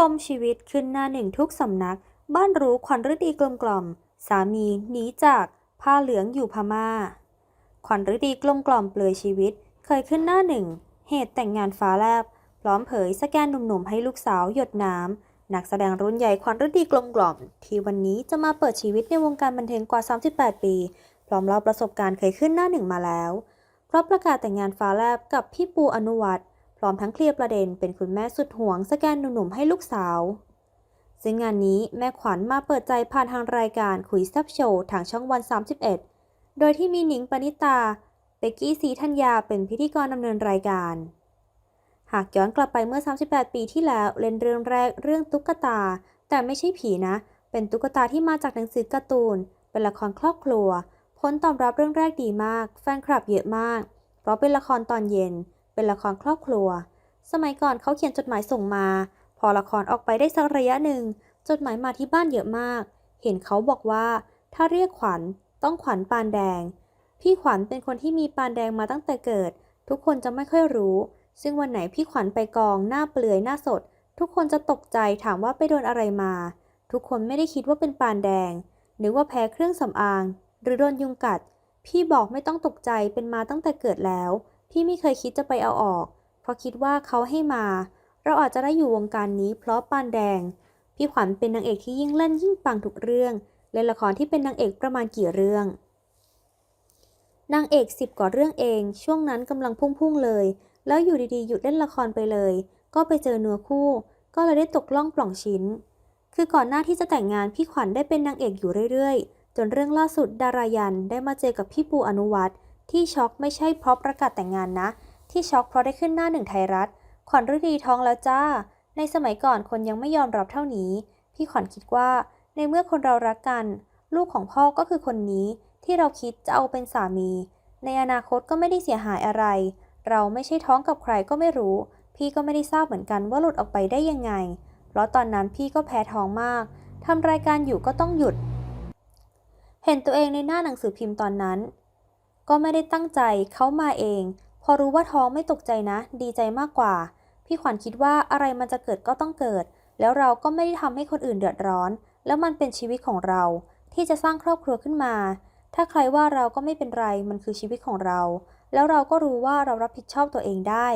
ปมชีวิตขึ้นหน้าหนึ่งทุกสำนัก บ้านรู้ขวัญฤดีกลมกล่อม สามีหนีจากผ้าเหลืองอยู่พม่า ขวัญฤดีกลมกล่อมเปลือยชีวิต เคยขึ้นหน้าหนึ่ง เหตุแต่งงานฟ้าแลบ พร้อมเผยสแกนหนุ่มๆให้ลูกสาวหยดน้ำ นักแสดงรุ่นใหญ่ขวัญฤดีกลมกล่อม ที่วันนี้จะมาเปิดชีวิตในวงการบันเทิงกว่า 38 ปี พร้อมเล่าประสบการณ์เคยขึ้นหน้าหนึ่งมาแล้ว เพราะประกาศแต่งงานฟ้าแลบกับพี่ปูอนุวัตร พร้อมทั้งเคลียร์ประเด็นเป็นคุณแม่สุดห่วงสแกนหนุ่มๆให้ลูกสาว ซึ่งงานนี้แม่ขวัญมาเปิดใจผ่านทางรายการคุยซับโชว์ทางช่องวัน 31 โดยที่มีหนิงปณิตา เบกกี้สีธัญญาเป็นพิธีกรดำเนินรายการ หากย้อนกลับไปเมื่อ 38 ปีที่แล้วเล่นเรื่องแรกเรื่องตุ๊กตา แต่ไม่ใช่ผีนะ เป็นตุ๊กตาที่มาจากหนังสือการ์ตูน เป็นละครครอบครัวผลตอบรับเรื่องแรกดีมาก แฟนคลับเยอะมาก เพราะเป็นละครตอนเย็น เป็นละครครอบครัว สมัยก่อนเขาเขียนจดหมายส่งมา พอละครออกไปได้สักระยะหนึ่ง จดหมายมาที่บ้านเยอะมาก เห็นเขาบอกว่า ถ้าเรียกขวัญต้องขวัญปานแดง พี่ขวัญเป็นคนที่มีปานแดงมาตั้งแต่เกิด ทุกคนจะไม่ค่อยรู้ ซึ่งวันไหนพี่ขวัญไปกองหน้าเปลือยหน้าสด ทุกคนจะตกใจถามว่าไปโดนอะไรมา ทุกคนไม่ได้คิดว่าเป็นปานแดงนึกว่าแพ้เครื่องสำอาง หรือโดนยุงกัด พี่บอกไม่ต้องตกใจเป็นมาตั้งแต่เกิดแล้ว พี่ไม่เคยคิดจะไปเอาออก เพราะคิดว่าเขาให้มา เราอาจจะได้อยู่วงการนี้เพราะปานแดง พี่ขวัญเป็นนางเอกที่ยิ่งเล่นยิ่งปังทุกเรื่อง เล่นละครที่เป็นนางเอกประมาณกี่เรื่อง นางเอกสิบกว่าเรื่องเอง ช่วงนั้นกำลังพุ่งๆเลย แล้วอยู่ดีๆ หยุดเล่นละครไปเลย ก็ไปเจอเนื้อคู่ ก็เลยได้ตกล่องปล่องชิ้น คือก่อนหน้าที่จะแต่งงานพี่ขวัญได้เป็นนางเอกอยู่เรื่อยๆ จนเรื่องล่าสุดดารายันได้มาเจอกับพี่ปูอนุวัตร ที่ช็อกไม่ใช่เพราะประกาศแต่งงานนะ ที่ช็อกเพราะได้ขึ้นหน้าหนึ่งไทยรัฐ ขวัญฤดีท้องแล้วจ้า ในสมัยก่อนคนยังไม่ยอมรับเท่านี้ พี่ขวัญคิดว่า ในเมื่อคนเรารักกัน ลูกของพ่อก็คือคนนี้ ที่เราคิดจะเอาเป็นสามี ในอนาคตก็ไม่ได้เสียหายอะไร เราไม่ใช่ท้องกับใครก็ไม่รู้ พี่ก็ไม่ได้ทราบเหมือนกันว่าหลุดออกไปได้ยังไง เพราะตอนนั้นพี่ก็แพ้ท้องมากทำรายการอยู่ก็ต้องหยุด เห็นตัวเองในหน้าหนังสือพิมพ์ตอนนั้น ก็ไม่ได้ตั้งใจเขามาเอง พอรู้ว่าท้องไม่ตกใจนะ ดีใจมากกว่า พี่ขวัญคิดว่าอะไรมันจะเกิดก็ต้องเกิด แล้วเราก็ไม่ได้ทำให้คนอื่นเดือดร้อน แล้วมันเป็นชีวิตของเรา ที่จะสร้างครอบครัวขึ้นมา ถ้าใครว่าเราก็ไม่เป็นไรมันคือชีวิตของเรา แล้วเราก็รู้ว่าเรารับผิดชอบตัวเองได้